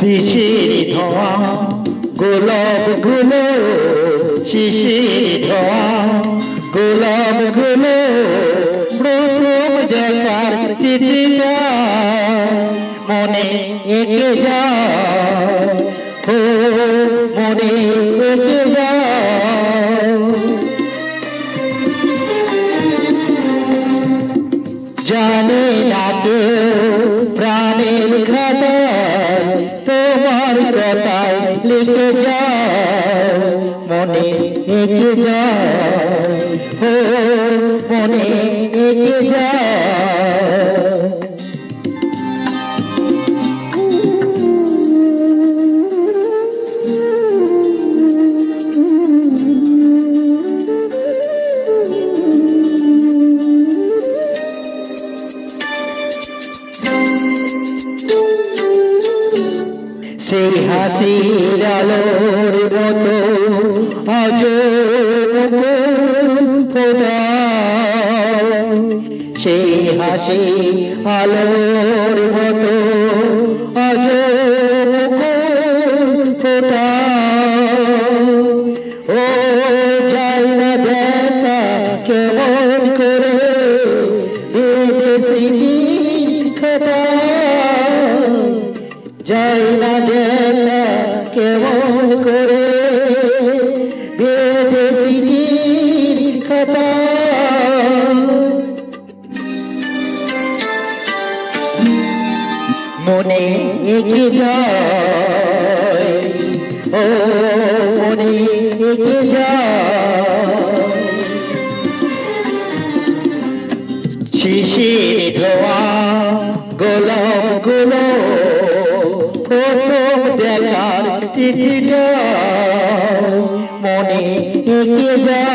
শিশির ধোয়া গোলাপগুলো শিশির ধোয়া গোলাপগুলো প্রথম জলার মনে এঁকে যায় জানে না কেউ প্রাণের খাতায় তোমার কথায় লিখে যা মনে এঁকে যা মনে এঁকে যায় সেই হাসির আলোর মতো আজ সেই হাসি আলোর মতো আজ ও যাই না দেখা কেমন যাই না দেখা কেমন করে বেঁধে চিঠির খাতা। মনে এঁকে যায়, ও মনে এঁকে যায়। শিশির ধোয়া গোলাপগুলো প্রথম দেখার মনে এঁকে যায়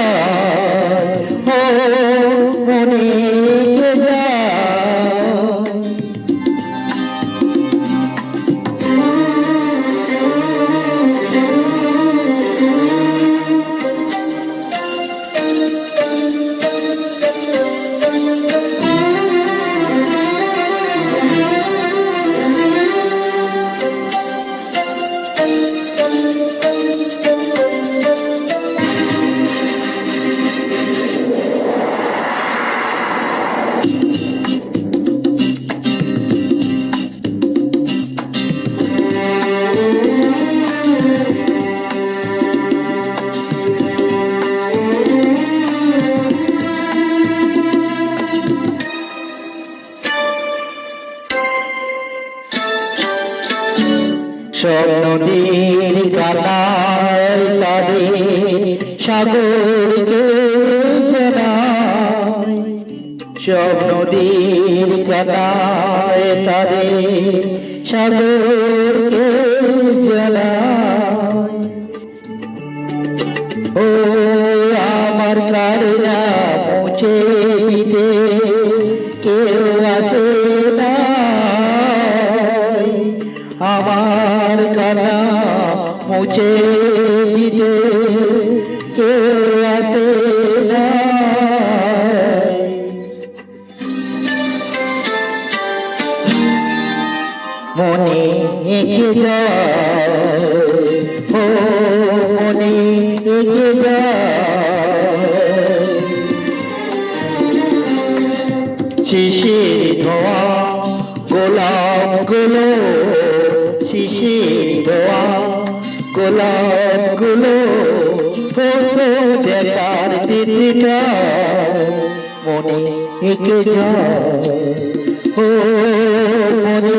সব নদীর তাদের সাগরকে জানায় সব নদীর কানায় তাদের সাগরকে ও আমার কারণা মুছে মুছে দিতে কেউ না। মনে মনে এঁকে যায়। ধোয়া গোলাপ ধোয়া গোলাপগুলো ফটো দেখার দিদিটা মনে এঁকে যায়। মনে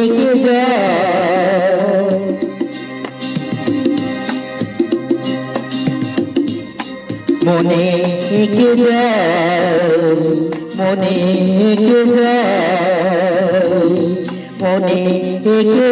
এঁকে মনে এঁকে মনে এঁকে মনে এঁকে